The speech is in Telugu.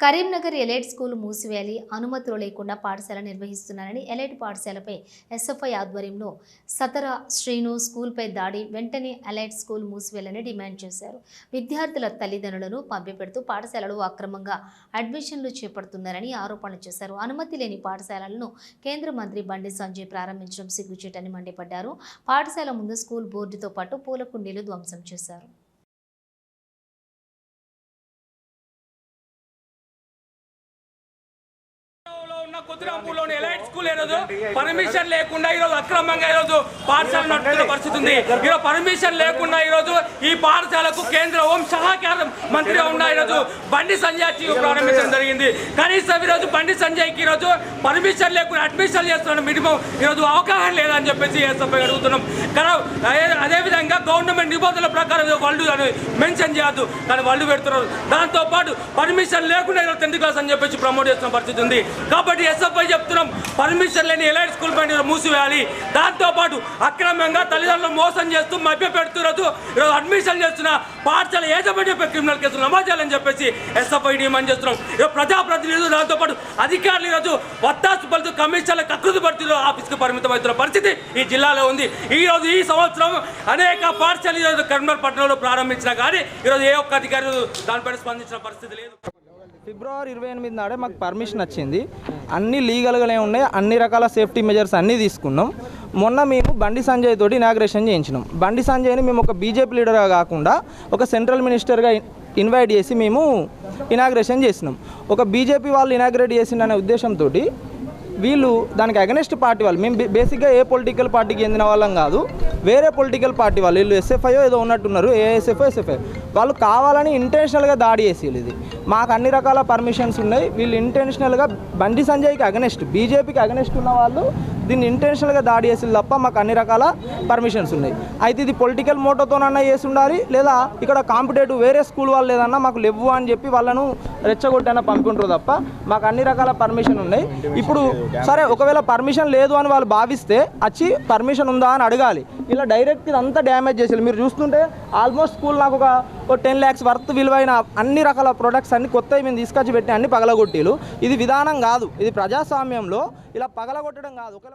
కరీంనగర్ ఎలైట్ స్కూల్ మూసివేయాలి అనుమతులు లేకుండా పాఠశాల నిర్వహిస్తున్నారని ఎలైట్ పాఠశాలపై ఎస్ఎఫ్ఐ ఆధ్వర్యంలో సతర శ్రీను స్కూల్పై దాడి వెంటనే ఎలైట్ స్కూల్ మూసివేయాలని డిమాండ్ చేశారు. విద్యార్థుల తల్లిదండ్రులను పంపిపెడుతూ పాఠశాలలు అక్రమంగా అడ్మిషన్లు చేపడుతున్నారని ఆరోపణలు చేశారు. అనుమతి లేని పాఠశాలలను కేంద్ర మంత్రి బండి సంజయ్ ప్రారంభించడం సిగ్గుచేటని మండిపడ్డారు. పాఠశాల ముందు స్కూల్ బోర్డుతో పాటు పూల కుండీలు ధ్వంసం చేశారు. ఉన్న కుదిరాంపూర్లోని స్కూల్ ఈరోజు పర్మిషన్ లేకుండా ఈరోజు అక్రమంగా ఈరోజు పాఠశాల నడుపుతున్న పరిస్థితి ఉంది. ఈరోజు పర్మిషన్ లేకుండా ఈరోజు ఈ పాఠశాలకు కేంద్ర హోం సహాయ మంత్రిగా ఉన్న ఈరోజు బండి సంజయ్ ప్రారంభించడం జరిగింది. కనీసం ఈరోజు బండి సంజయ్కి ఈరోజు పర్మిషన్ లేకుండా అడ్మిషన్ చేస్తున్న మినిమం ఈరోజు అవగాహన లేదని చెప్పేసి ఎస్ఎఫ్ఐ అడుగుతున్నాం. కానీ అదేవిధంగా గవర్నమెంట్ నిబంధనల ప్రకారం వాళ్ళు అని మెన్షన్ చేయొద్దు. కానీ వాళ్ళు పెడుతున్నారు. దాంతో పాటు పర్మిషన్ లేకుండా ఈరోజు టెన్త్ క్లాస్ అని చెప్పేసి ప్రమోట్ చేస్తున్న పరిస్థితి ఉంది. కాబట్టి ఎస్ఎఫ్ఐ చెప్తున్నాం. పర్మిషన్ లేని ఎలైట్ స్కూల్ పైన మూసివేయాలి. దాంతోపాటు అక్రమంగా తల్లిదండ్రులు మోసం చేస్తూ మభ్య పెడుతున్నారు ఈరోజు అడ్మిషన్ చేస్తున్న పాఠశాల యాజమాన్య క్రిమినల్ కేసులు నమోదు చేయాలని చెప్పేసి ఎస్ఎఫ్ఐ డిమాండ్ చేస్తున్నాం. ఈరోజు ప్రజాప్రతినిధులు దాంతోపాటు అధికారులు ఈరోజు వత్తాసు పడుతూ కమిషన్ల కకృతి పడుతూ ఆఫీస్కి పరిమితం అవుతున్న పరిస్థితి ఈ జిల్లాలో ఉంది. ఈ రోజు ఈ సంవత్సరం అనేక పాఠశాలలు ఈరోజు కరీంనగర్ పట్టణంలో ప్రారంభించినా కానీ ఈరోజు ఏ ఒక్క అధికారులు దానిపైన స్పందించిన పరిస్థితి లేదు. ఫిబ్రవరి ఇరవై ఎనిమిది నాడే మాకు పర్మిషన్ వచ్చింది. అన్ని లీగల్గానే ఉన్నాయి. అన్ని రకాల సేఫ్టీ మెజర్స్ అన్నీ తీసుకున్నాం. మొన్న మేము బండి సంజయ్ తోటి ఇనాగ్రేషన్ చేయించినాం. బండి సంజయ్ని మేము ఒక బీజేపీ లీడర్గా కాకుండా ఒక సెంట్రల్ మినిస్టర్గా ఇన్వైట్ చేసి మేము ఇనాగ్రేషన్ చేసినాం. ఒక బీజేపీ వాళ్ళు ఇనాగ్రేట్ చేసిండనే ఉద్దేశంతో వీళ్ళు దానికి అగనెస్ట్ పార్టీ వాళ్ళు. మేము బేసిక్గా ఏ పొలిటికల్ పార్టీకి చెందిన వాళ్ళం కాదు. వేరే పొలిటికల్ పార్టీ వాళ్ళు వీళ్ళు ఎస్ఎఫ్ఐఓ ఏదో ఉన్నట్టున్నారు ఏఎస్ఎఫ్ఐ ఎస్ఎఫ్ఐ. వాళ్ళు కావాలని ఇంటెన్షనల్గా దాడి చేసి ఇది. మాకు అన్ని రకాల పర్మిషన్స్ ఉన్నాయి. వీళ్ళు ఇంటెన్షనల్గా బండి సంజయ్కి అగనెస్ట్ బీజేపీకి అగనెస్ట్ ఉన్న వాళ్ళు దీన్ని ఇంటెన్షనల్గా దాడి చేసి తప్ప మాకు అన్ని రకాల పర్మిషన్స్ ఉన్నాయి. అయితే ఇది పొలిటికల్ మోటోతోనన్నా చేసి ఉండాలి లేదా ఇక్కడ కాంపిటేటివ్ వేరే స్కూల్ వాళ్ళు లేదన్నా మాకు లేవు అని చెప్పి వాళ్ళను రెచ్చగొట్టైనా పంపుకుంటారు తప్ప మాకు అన్ని రకాల పర్మిషన్ ఉన్నాయి. ఇప్పుడు సరే ఒకవేళ పర్మిషన్ లేదు అని వాళ్ళు భావిస్తే వచ్చి పర్మిషన్ ఉందా అని అడగాలి. ఇలా డైరెక్ట్ ఇదంతా డ్యామేజ్ చేసేది. మీరు చూస్తుంటే ఆల్మోస్ట్ స్కూల్ నాకు ఒక టెన్ ల్యాక్స్ వర్త్ విలువైన అన్ని రకాల ప్రొడక్ట్స్ అన్ని కొత్తవి మేము తీసుకొచ్చి పెట్టిన అన్ని పగలగొట్టిలు. ఇది విధానం కాదు. ఇది ప్రజాస్వామ్యంలో ఇలా పగలగొట్టడం కాదు. ఒకవేళ